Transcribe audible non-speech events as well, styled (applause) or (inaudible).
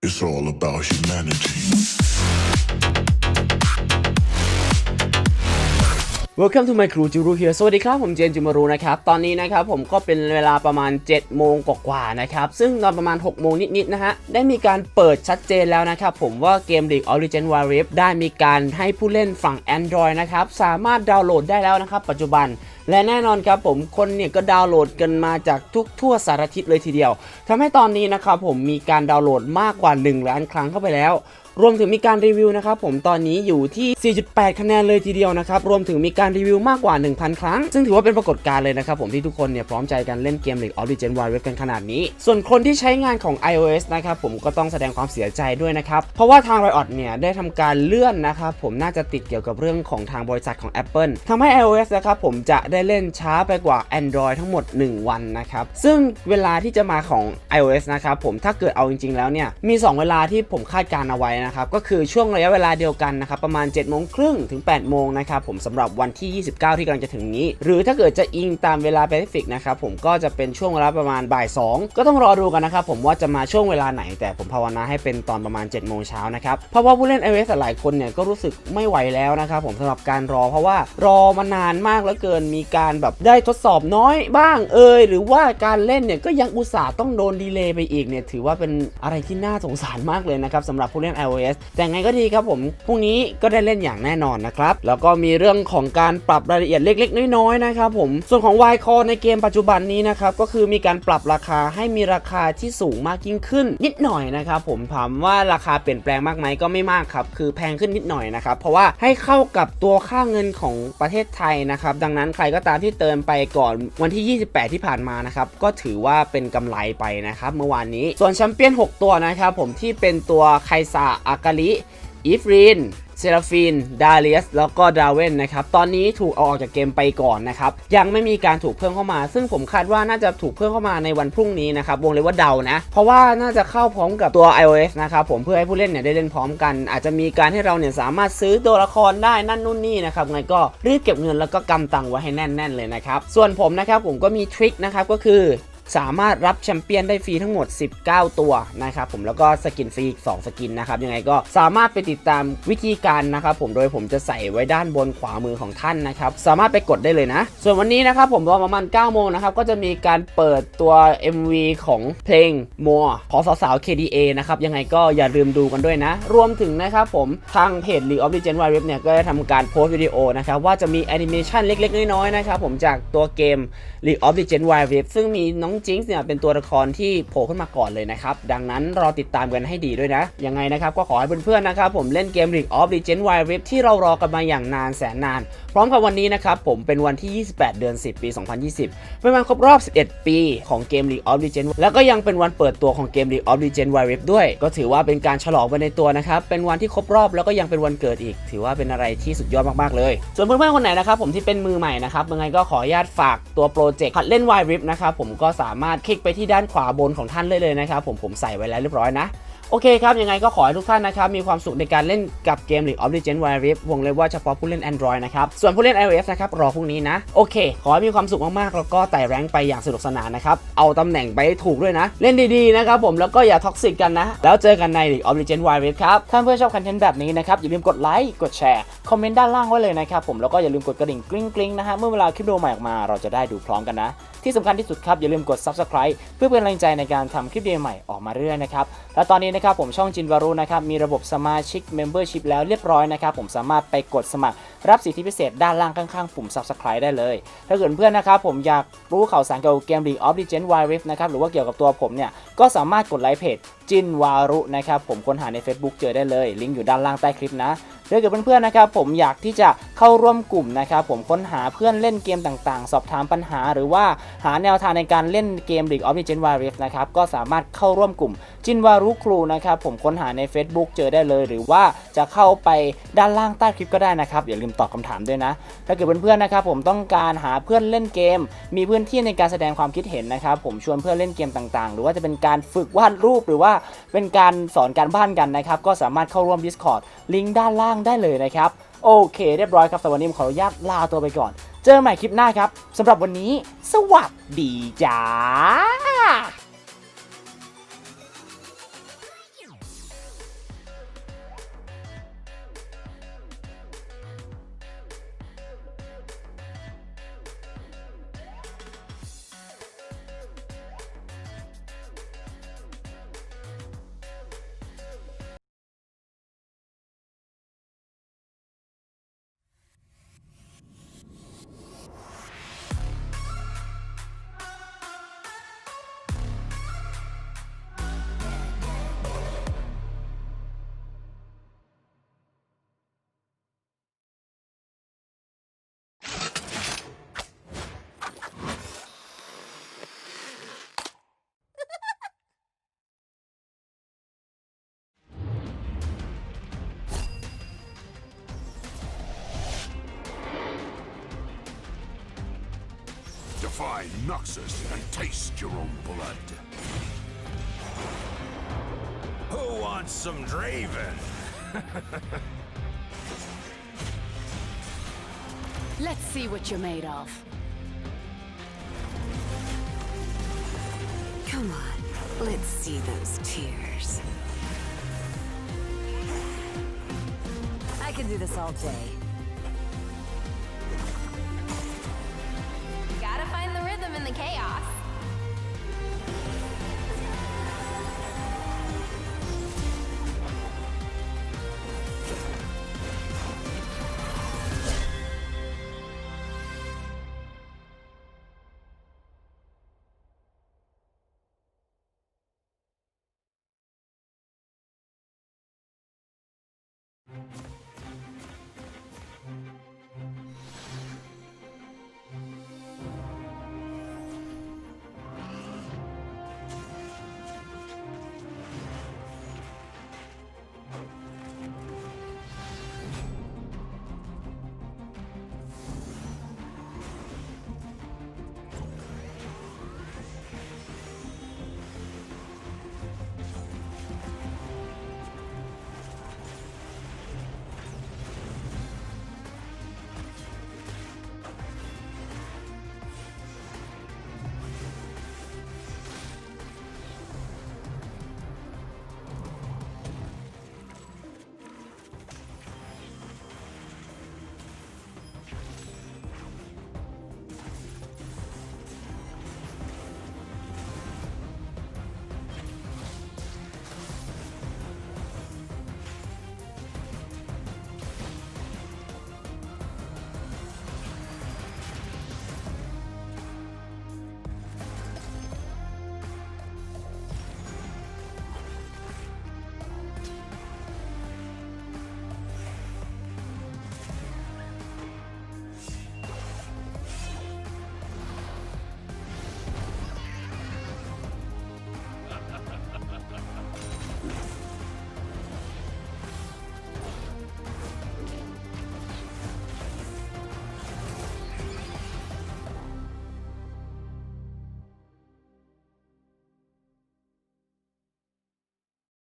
It's all about humanity. Welcome to my crew จูรู here สวัสดีครับ ผมเจนจูมารูนะครับ ตอนนี้นะครับผมก็เป็นเวลาประมาณ 7 โมงกว่าๆนะครับ ซึ่งตอนประมาณ 6 โมงนิดๆนะฮะ ได้มีการเปิดชัดเจนแล้วนะครับผมว่าเกม League of Legends Wild Rift ได้มีการให้ผู้เล่นฝั่ง Android นะครับ สามารถดาวน์โหลดได้แล้วนะครับ ปัจจุบัน และแน่นอนครับผมคนเนี่ยก็ดาวน์โหลดกันมาจากทุกทั่วสารทิศเลยทีเดียวทำให้ตอนนี้นะครับผมมีการดาวน์โหลดมากกว่า 1 ล้านครั้งเข้าไปแล้ว รวมถึงมีการรีวิวนะครับผมตอนนี้อยู่ที่ 4.8 คะแนนเลยทีเดียวนะครับรวมถึงมีการรีวิวมากกว่า 1,000 ครั้ง ซึ่งถือว่าเป็นปรากฏการณ์เลยนะครับผมที่ทุกคนเนี่ยพร้อมใจกันเล่นเกม League of Legends Wild Rift กันขนาดนี้ ส่วนคนที่ใช้งานของ iOS นะครับผมก็ต้องแสดงความเสียใจด้วยนะครับเพราะว่าทาง Riot เนี่ยได้ทำการเลื่อนนะครับผมน่าจะติดเกี่ยวกับเรื่องของทางบริษัทของ Apple ทำให้ iOS นะครับผมจะได้เล่นช้าไปกว่า Android ทั้งหมด 1 วันนะครับซึ่งเวลาที่จะมาของ iOS นะครับผมถ้าเกิดเอาจริง ๆ แล้วเนี่ยมี 2 เวลาที่ผมคาดการณ์เอาไว้นะครับก็คือช่วงระยะเวลาเดียวกันนะครับประมาณ7โมงครึ่งถึง8โมงนะครับผมสำหรับวันที่ 29 ที่กำลังจะถึงนี้ หรือถ้าเกิดจะอิงตามเวลาแปซิฟิกนะครับผมก็จะเป็นช่วงเวลาประมาณบ่าย2ก็ต้องรอดูกันนะครับผมว่าจะมาช่วงเวลาไหน แต่ผมภาวนาให้เป็นตอนประมาณ7โมงเช้านะครับเพราะว่าผู้เล่น iOS หลายคนเนี่ยก็รู้สึกไม่ไหวแล้วนะครับผมสำหรับการรอเพราะว่ารอมานานมากแล้วเกินมีการแบบได้ทดสอบน้อยบ้างเอ่ยหรือว่าการเล่นเนี่ยก็ยังอุตส่าห์ต้องโดนดีเลย์ไปอีกเนี่ยถือว่าเป็นอะไรที่น่าสงสารมากเลยนะครับสำหรับผู้เล่น iOS แต่ไงก็ดีครับผมพรุ่งนี้ก็ได้เล่นอย่างแน่นอนนะครับ แล้วก็มีเรื่องของการปรับรายละเอียดเล็ก ๆ น้อยๆนะครับผมส่วนของ y c o ในเกมปัจจุบันนี้นะครับก็คือมีการปรับราคาให้มีราคาที่สูงมากยิ่งขึ้น นิดหน่อยนะครับผมถามว่าราคาเปลี่ยนแปลงมากไหมก็ไม่มากครับคือแพงขึ้นนิดหน่อยนะครับเพราะว่าให้เข้ากับตัวค่าเงินของประเทศไทยนะครับดังนั้นใครก็ตามที่เติมไปก่อนวันที่ 28 ที่ผ่านมานะครับก็ถือว่าเป็นกำไรไปนะครับเมื่อวานนี้ส่วนแชมเปี้ยน 6 ตัวนะครับผมที่เป็นตัวไคซาอากาลิอีฟรินเซราฟิน ดาเลียส แล้วก็ดาเวนนะครับ ตอนนี้ถูกเอาออกจากเกมไปก่อนนะครับ ยังไม่มีการถูกเพิ่มเข้ามา ซึ่งผมคาดว่าน่าจะถูกเพิ่มเข้ามาในวันพรุ่งนี้นะครับ วงเล็บว่าเดานะ เพราะว่าน่าจะเข้าพร้อมกับตัว iOS นะครับ ผมเพื่อให้ผู้เล่นเนี่ยได้เล่นพร้อมกัน อาจจะมีการให้เราเนี่ยสามารถซื้อตัวละครได้นั่นนู่นนี่นะครับ ไงก็รีบเก็บเงินแล้วก็กำตังไว้ให้แน่น ๆ เลยนะครับ ส่วนผมนะครับผมก็มีทริคนะครับ ก็คือ สามารถรับแชมเปี้ยนได้ฟรีทั้งหมด 19 ตัวนะครับผมแล้วก็สกินฟรีอีก2สกินนะครับยังไงก็สามารถไปติดตามวิธีการนะครับผมโดยผมจะใส่ไว้ด้านบนขวามือของท่านนะครับสามารถไปกดได้เลยนะ ส่วนวันนี้นะครับผมตอนประมาณ9โมงนะครับก็จะมีการเปิดตัว MV ของเพลง More ของสาวๆ KDA นะครับยังไงก็อย่าลืมดูกันด้วยนะ รวมถึงนะครับผมทางเพจ League of Legends Wild Rift เนี่ยก็ได้ทำการโพสต์วิดีโอนะครับว่าจะมีแอนิเมชันเล็กๆ น้อยๆนะครับผมจากตัวเกม League of Legends Wild Rift ซึ่งมีน้องจิงส์เนี่ยเป็นตัวละครที่โผล่ขึ้นมาก่อนเลยนะครับ ดังนั้นรอติดตามกันให้ดีด้วยนะ ยังไงนะครับก็ขอให้เพื่อนๆนะครับผมเล่นเกม League of Legends Wild Rift ที่เรารอกันมาอย่างนานแสนนาน พร้อมกับวันนี้นะครับผมเป็นวันที่ 28 เดือน 10 ปี 2020 เป็นวันครบรอบ 11 ปีของเกม League of Legends แล้วก็ยังเป็นวันเปิดตัวของเกม League of Legends Wild Rift ด้วย ก็ถือว่าเป็นการฉลองไปในตัวนะครับเป็นวันที่ครบรอบแล้วก็ยังเป็นวันเกิดอีก ถือว่าเป็นอะไรที่สุดยอดมากๆเลย ส่วนเพื่อนๆคนไหนนะครับผมที่เป็นมือใหม่นะครับยังไงก็ขออนุญาตฝากตัวโปรเจกต์หัดเล่น Wild Rift นะครับผมก็สาามารถคลิกไปที่ด้านขวาบนของท่านเลยเลยนะครับผมผมใส่ไว้แล้วเรียบร้อยนะ โอเคครับ ยังไงก็ขอให้ทุกท่านนะครับ มีความสุขในการเล่นกับเกม League of Legends Wild Rift วงเลยว่าเฉพาะผู้เล่น Android นะครับ ส่วนผู้เล่น iOS นะครับ รอพรุ่งนี้นะ โอเค ขอให้มีความสุขมากๆ แล้วก็ไต่แรงไปอย่างสนุกสนานนะครับ เอาตำแหน่งไปถูกด้วยนะ เล่นดีๆ นะครับผม แล้วก็อย่าท็อกซิกกันนะ แล้วเจอกันใน League of Legends Wild Rift ครับถ้าเพื่อนชอบคอนเทนต์แบบนี้นะครับ อย่าลืมกดไลค์ กดแชร์ คอมเมนต์ด้านล่างไว้เลยนะครับผม แล้วก็อย่าลืมกดกระดิ่งกริ๊งกริ๊งๆนะฮะ เมื่อเวลาคลิปวิดีโอใหม่ออกมา เราจะได้ดูพร้อมกันนะที่สำคัญที่สุดครับอย่าลืมกด subscribe เพื่อเป็นกำลังใจในการทำคลิปดีใหม่ออกมาเรื่อยนะครับและตอนนี้นะครับผมช่องจินวารุนะครับมีระบบสมาชิก membership แล้วเรียบร้อยนะครับผมสามารถไปกดสมัครรับสิทธิพิเศษด้านล่างข้างๆ ปุ่ม subscribe ได้เลย ถ้าเกิดเพื่อนนะครับผมอยากรู้ข่าวสารเกี่ยวกับเกม League of Legends Wild Rift นะครับหรือว่าเกี่ยวกับตัวผมเนี่ยก็สามารถกดไลค์เพจจินวารุนะครับผมค้นหาใน Facebook เจอได้เลย ลิงก์อยู่ด้านล่างใต้คลิปนะถ้าเกิดเพื่อนๆนะครับผมอยากที่จะเข้าร่วมกลุ่มนะครับผมค้นหาเพื่อนเล่นเกมต่างๆ สอบถามปัญหา หรือว่าหาแนวทางในการเล่นเกม League of Legends Wild Rift นะครับก็สามารถเข้าร่วมกลุ่ม จินวารุครูนะครับผมค้นหาใน Facebook เจอได้เลย หรือว่าจะเข้าไปด้านล่างใต้คลิปก็ได้นะครับอย่าลืมตอบคำถามด้วยนะ ถ้าเกิดเพื่อนๆนะครับผมต้องการหาเพื่อนเล่นเกม มีพื้นที่ในการแสดงความคิดเห็นนะครับผมชวนเพื่อนเล่นเกมต่างๆ หรือว่าจะเป็นการฝึกวาดรูปหรือว่าเป็นการสอนการบ้านกันนะครับก็สามารถเข้าร่วม Discord ลิงก์ด้านล่างได้เลยนะครับโอเคเรียบร้อยครับแต่วันนี้ผมขออนุญาตลาตัวไปก่อน เจอกันใหม่คลิปหน้าครับสำหรับวันนี้ สวัสดีจ้า Defy Noxus and taste your own blood. Who wants some Draven? (laughs) Let's see what you're made of. Come on, let's see those tears. I can do this all day.